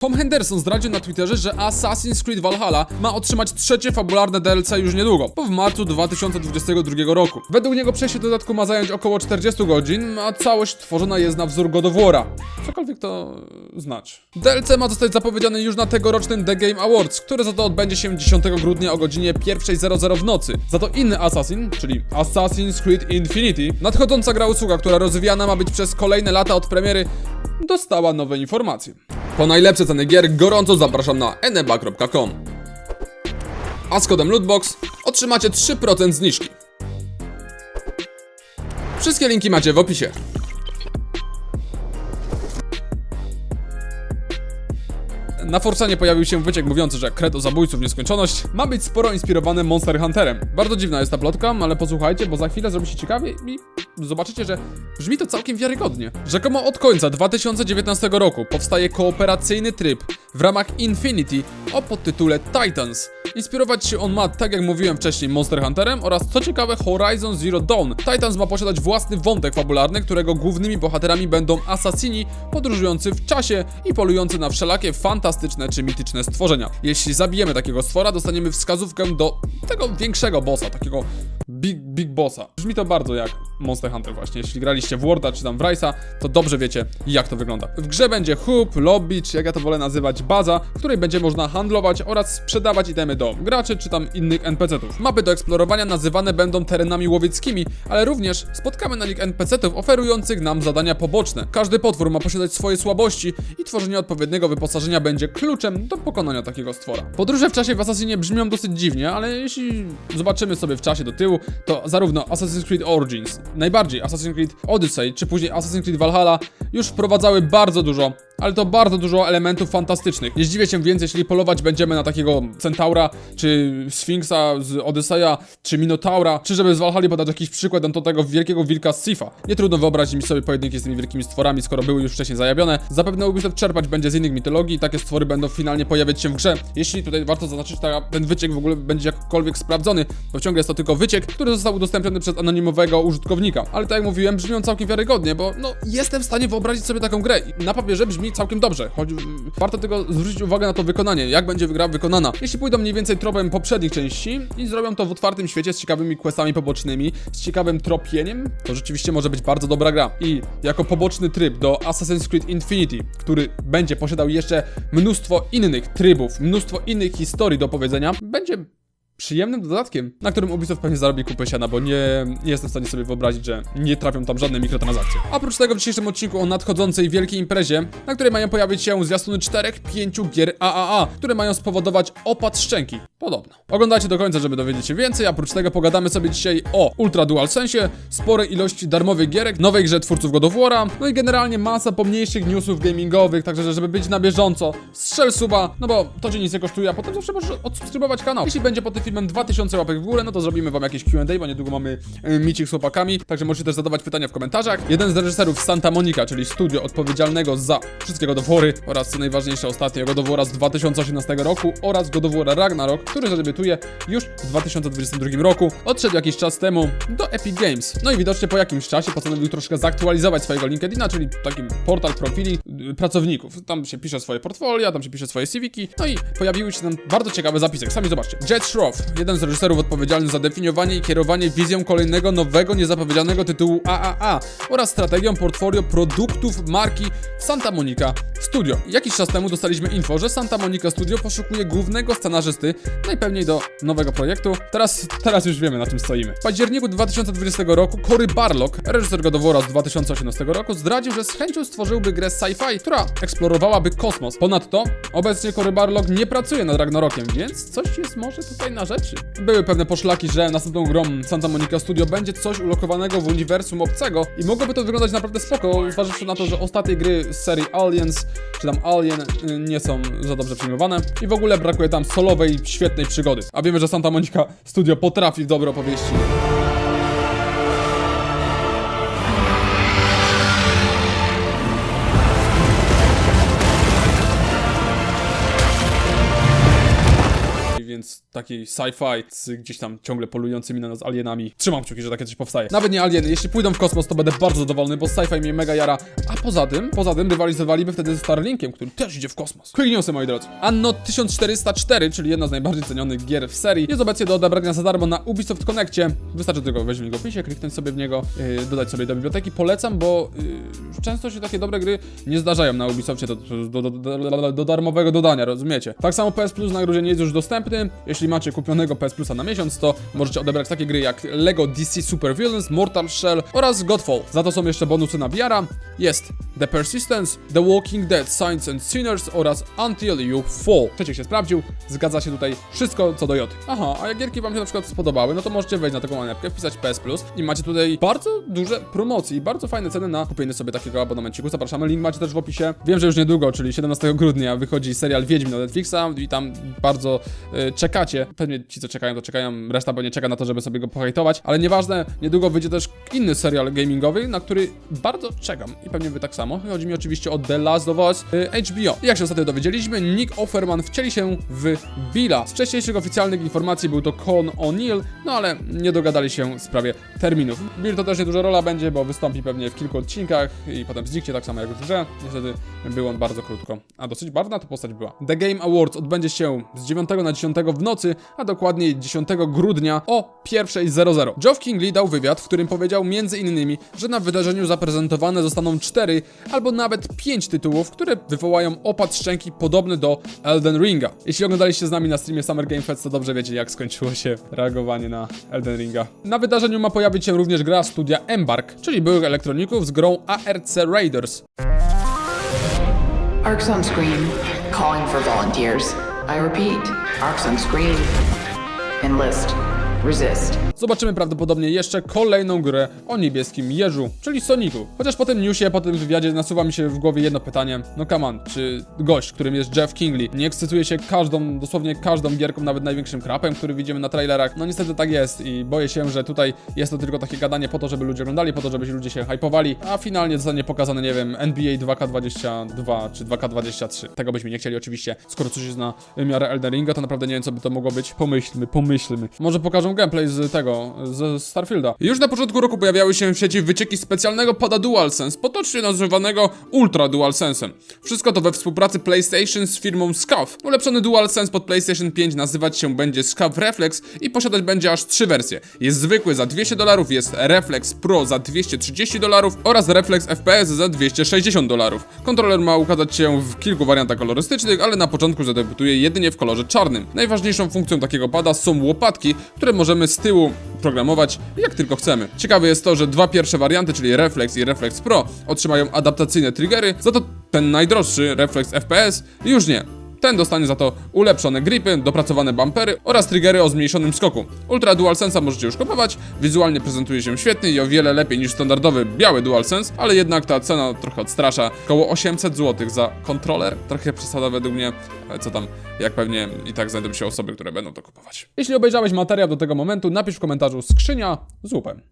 Tom Henderson zdradził na Twitterze, że Assassin's Creed Valhalla ma otrzymać trzecie fabularne DLC już niedługo, bo w marcu 2022 roku. Według niego przejście dodatku ma zająć około 40 godzin, a całość tworzona jest na wzór God of War'a. Cokolwiek to znać. DLC ma zostać zapowiedziany już na tegorocznym The Game Awards, który za to odbędzie się 10 grudnia o godzinie 1.00 w nocy. Za to inny Assassin, czyli Assassin's Creed Infinity, nadchodząca gra usługa, która rozwijana ma być przez kolejne lata od premiery, dostała nowe informacje. Po najlepsze ceny gier gorąco zapraszam na eneba.com. A z kodem Lootbox otrzymacie 3% zniżki. Wszystkie linki macie w opisie. Na Forsanie pojawił się wyciek mówiący, że kred o zabójców nieskończoność ma być sporo inspirowany Monster Hunterem. Bardzo dziwna jest ta plotka, ale posłuchajcie, bo za chwilę zrobi się ciekawie i zobaczycie, że brzmi to całkiem wiarygodnie. Rzekomo od końca 2019 roku powstaje kooperacyjny tryb w ramach Infinity o podtytule Titans. Inspirować się on ma, tak jak mówiłem wcześniej, Monster Hunterem oraz co ciekawe Horizon Zero Dawn. Titans ma posiadać własny wątek fabularny, którego głównymi bohaterami będą asasini podróżujący w czasie i polujący na wszelakie fantastyczne czy mityczne stworzenia. Jeśli zabijemy takiego stwora, dostaniemy wskazówkę do tego większego bossa, takiego big, big bossa. Brzmi to bardzo jak Monster Hunter właśnie. Jeśli graliście w Worda czy tam w to dobrze wiecie jak to wygląda. W grze będzie hub, lobby, czy jak ja to wolę nazywać, baza, w której będzie można handlować oraz sprzedawać itemy do graczy czy tam innych NPC-ów. Mapy do eksplorowania nazywane będą terenami łowieckimi, ale również spotkamy na nich NPC-ów oferujących nam zadania poboczne. Każdy potwór ma posiadać swoje słabości i tworzenie odpowiedniego wyposażenia będzie kluczem do pokonania takiego stwora. Podróże w czasie w Assassinie brzmią dosyć dziwnie, ale jeśli zobaczymy sobie w czasie do tyłu, to zarówno Assassin's Creed Origins, najbardziej Assassin's Creed Odyssey, czy później Assassin's Creed Valhalla już wprowadzały bardzo dużo, ale to bardzo dużo elementów fantastycznych. Nie zdziwię się więc, jeśli polować będziemy na takiego centaura, czy Sfinksa z Odyseja, czy Minotaura, czy żeby z Valhalla podać jakiś przykład, to tego wielkiego wilka z Sifa. Nie trudno wyobrazić mi sobie pojedynki z tymi wielkimi stworami, skoro były już wcześniej zajawione. Zapewne Ubisoft czerpać będzie z innych mitologii i takie stwory będą finalnie pojawiać się w grze. Jeśli tutaj warto zaznaczyć, że ten wyciek w ogóle będzie jakkolwiek sprawdzony, bo ciągle jest to tylko wyciek, który został udostępniony przez anonimowego użytkownika. Ale tak jak mówiłem, brzmią całkiem wiarygodnie, bo no jestem w stanie wyobrazić sobie taką grę na papierze brzmi całkiem dobrze, choć mm, warto tylko zwrócić uwagę na to wykonanie, jak będzie gra wykonana. Jeśli pójdą mniej więcej tropem poprzednich części i zrobią to w otwartym świecie z ciekawymi questami pobocznymi, z ciekawym tropieniem, to rzeczywiście może być bardzo dobra gra. I jako poboczny tryb do Assassin's Creed Infinity, który będzie posiadał jeszcze mnóstwo innych trybów, mnóstwo innych historii do powiedzenia, będzie przyjemnym dodatkiem, na którym Ubisoft pewnie zarobi kupę siana, bo nie, nie jestem w stanie sobie wyobrazić, że nie trafią tam żadne mikrotransakcje. Oprócz tego w dzisiejszym odcinku o nadchodzącej wielkiej imprezie, na której mają pojawić się zwiastuny 4-5 gier AAA, które mają spowodować opad szczęki. Podobno. Oglądajcie do końca, żeby dowiedzieć się więcej, a oprócz tego pogadamy sobie dzisiaj o Ultra Dual Sensie, sporej ilości darmowych gierek, nowej grze twórców God of War'a, no i generalnie masa pomniejszych newsów gamingowych, także żeby być na bieżąco, strzel suba, no bo to cię nic nie kosztuje, a potem zawsze możesz odsubskrybować kanał. Jeśli będzie pod tym filmem 2000 łapek w górę, no to zrobimy wam jakieś Q&A, bo niedługo mamy y, micik z chłopakami, także możecie też zadawać pytania w komentarzach. Jeden z reżyserów Santa Monica, czyli studio odpowiedzialnego za wszystkie God of War'y oraz co najważniejsze ostatnio God of War'a z 2018 roku oraz God of War Ragnarok, który zadebiutuje już w 2022 roku. Odszedł jakiś czas temu do Epic Games. No i widocznie po jakimś czasie postanowił troszkę zaktualizować swojego LinkedIna, czyli taki portal profili y, pracowników. Tam się pisze swoje portfolio, tam się pisze swoje CVki, no i pojawiły się tam bardzo ciekawe zapisy. Sami zobaczcie. Jet Jeden z reżyserów odpowiedzialny za definiowanie i kierowanie wizją kolejnego nowego, niezapowiedzianego tytułu AAA oraz strategią portfolio produktów marki Santa Monica Studio. Jakiś czas temu dostaliśmy info, że Santa Monica Studio poszukuje głównego scenarzysty, najpewniej do nowego projektu. Teraz, teraz już wiemy na czym stoimy. W październiku 2020 roku Cory Barlog, reżyser God of War'a z 2018 roku, zdradził, że z chęcią stworzyłby grę sci-fi, która eksplorowałaby kosmos. Ponadto, obecnie Cory Barlog nie pracuje nad Ragnarokiem, więc coś jest może tutaj na rzeczy. Były pewne poszlaki, że następną grą Santa Monica Studio będzie coś ulokowanego w uniwersum obcego i mogłoby to wyglądać naprawdę spoko, zważywszy na to, że ostatnie gry z serii Aliens, czy tam Alien, y, nie są za dobrze przyjmowane i w ogóle brakuje tam solowej, świetnej przygody. A wiemy, że Santa Monica Studio potrafi w dobre opowieści. Więc taki sci-fi z gdzieś tam ciągle polującymi na nas alienami. Trzymam kciuki, że takie coś powstaje. Nawet nie alieny, jeśli pójdą w kosmos, to będę bardzo zadowolony, bo sci-fi mnie mega jara. A poza tym, poza tym rywalizowaliby wtedy ze Starlinkiem, który też idzie w kosmos. Quick newsy, moi drodzy. Anno 1404, czyli jedna z najbardziej cenionych gier w serii, jest obecnie do odebrania za darmo na Ubisoft Connectie. Wystarczy tylko wejść w link w opisie, kliknąć sobie w niego, yy, dodać sobie do biblioteki. Polecam, bo yy, często się takie dobre gry nie zdarzają na Ubisoftie do, do, do, do, do, darmowego dodania, rozumiecie? Tak samo PS Plus na nie jest już dostępny. Jeśli macie kupionego PS Plusa na miesiąc, to możecie odebrać takie gry jak LEGO DC Super Villains, Mortal Shell oraz Godfall. Za to są jeszcze bonusy na VR. Jest The Persistence, The Walking Dead, Saints and Sinners oraz Until You Fall. Trzeciek się sprawdził, zgadza się tutaj wszystko co do J. Aha, a jak gierki wam się na przykład spodobały, no to możecie wejść na taką manewkę, wpisać PS Plus i macie tutaj bardzo duże promocje i bardzo fajne ceny na kupienie sobie takiego abonamenciku. Zapraszamy, link macie też w opisie. Wiem, że już niedługo, czyli 17 grudnia wychodzi serial Wiedźmin na Netflixa i tam bardzo y, czekacie. Pewnie ci, co czekają, to czekają, reszta pewnie czeka na to, żeby sobie go pohejtować, ale nieważne, niedługo wyjdzie też inny serial gamingowy, na który bardzo czekam i pewnie wy tak samo. Chodzi mi oczywiście o The Last of Us y, HBO. I jak się ostatnio dowiedzieliśmy, Nick Offerman wcieli się w Billa. Z wcześniejszych oficjalnych informacji był to Con O'Neill, no ale nie dogadali się w sprawie terminów. Bill to też nieduża rola będzie, bo wystąpi pewnie w kilku odcinkach i potem zniknie tak samo jak w grze. Niestety był on bardzo krótko, a dosyć barwna to postać była. The Game Awards odbędzie się z 9 na 10 w nocy, a dokładniej 10 grudnia o 1.00. Geoff Kingley dał wywiad, w którym powiedział innymi, że na wydarzeniu zaprezentowane zostaną 4 albo nawet 5 tytułów, które wywołają opad szczęki podobny do Elden Ringa. Jeśli oglądaliście z nami na streamie Summer Game Fest, to dobrze wiecie jak skończyło się reagowanie na Elden Ringa. Na wydarzeniu ma pojawić się również gra studia Embark, czyli byłych elektroników z grą ARC Raiders. Arcs on screen, calling for volunteers. I repeat, arcs on screen. Enlist. Zobaczymy prawdopodobnie jeszcze kolejną grę o niebieskim jeżu, czyli Sonicu. Chociaż po tym newsie, po tym wywiadzie nasuwa mi się w głowie jedno pytanie. No come on, czy gość, którym jest Jeff Kingley, nie ekscytuje się każdą, dosłownie każdą gierką, nawet największym krapem, który widzimy na trailerach? No niestety tak jest i boję się, że tutaj jest to tylko takie gadanie po to, żeby ludzie oglądali, po to, żeby ludzie się hypowali, a finalnie zostanie pokazane, nie wiem, NBA 2K22 czy 2K23. Tego byśmy nie chcieli oczywiście, skoro coś jest na miarę Elden Ringa, to naprawdę nie wiem, co by to mogło być. Pomyślmy, pomyślmy. Może pokażą gameplay z tego, z Starfielda. Już na początku roku pojawiały się w sieci wycieki specjalnego pada DualSense, potocznie nazywanego Ultra DualSense'em. Wszystko to we współpracy PlayStation z firmą SCUF. Ulepszony DualSense pod PlayStation 5 nazywać się będzie SCUF Reflex i posiadać będzie aż trzy wersje. Jest zwykły za 200 dolarów, jest Reflex Pro za 230 dolarów oraz Reflex FPS za 260 dolarów. Kontroler ma ukazać się w kilku wariantach kolorystycznych, ale na początku zadebiutuje jedynie w kolorze czarnym. Najważniejszą funkcją takiego pada są łopatki, które możemy z tyłu programować jak tylko chcemy. Ciekawe jest to, że dwa pierwsze warianty, czyli Reflex i Reflex Pro, otrzymają adaptacyjne triggery, za to ten najdroższy Reflex FPS już nie. Ten dostanie za to ulepszone gripy, dopracowane bumpery oraz triggery o zmniejszonym skoku. Ultra DualSense'a możecie już kupować, wizualnie prezentuje się świetnie i o wiele lepiej niż standardowy biały DualSense, ale jednak ta cena trochę odstrasza. Około 800 zł za kontroler, trochę przesada według mnie, ale co tam, jak pewnie i tak znajdą się osoby, które będą to kupować. Jeśli obejrzałeś materiał do tego momentu, napisz w komentarzu skrzynia z łupem.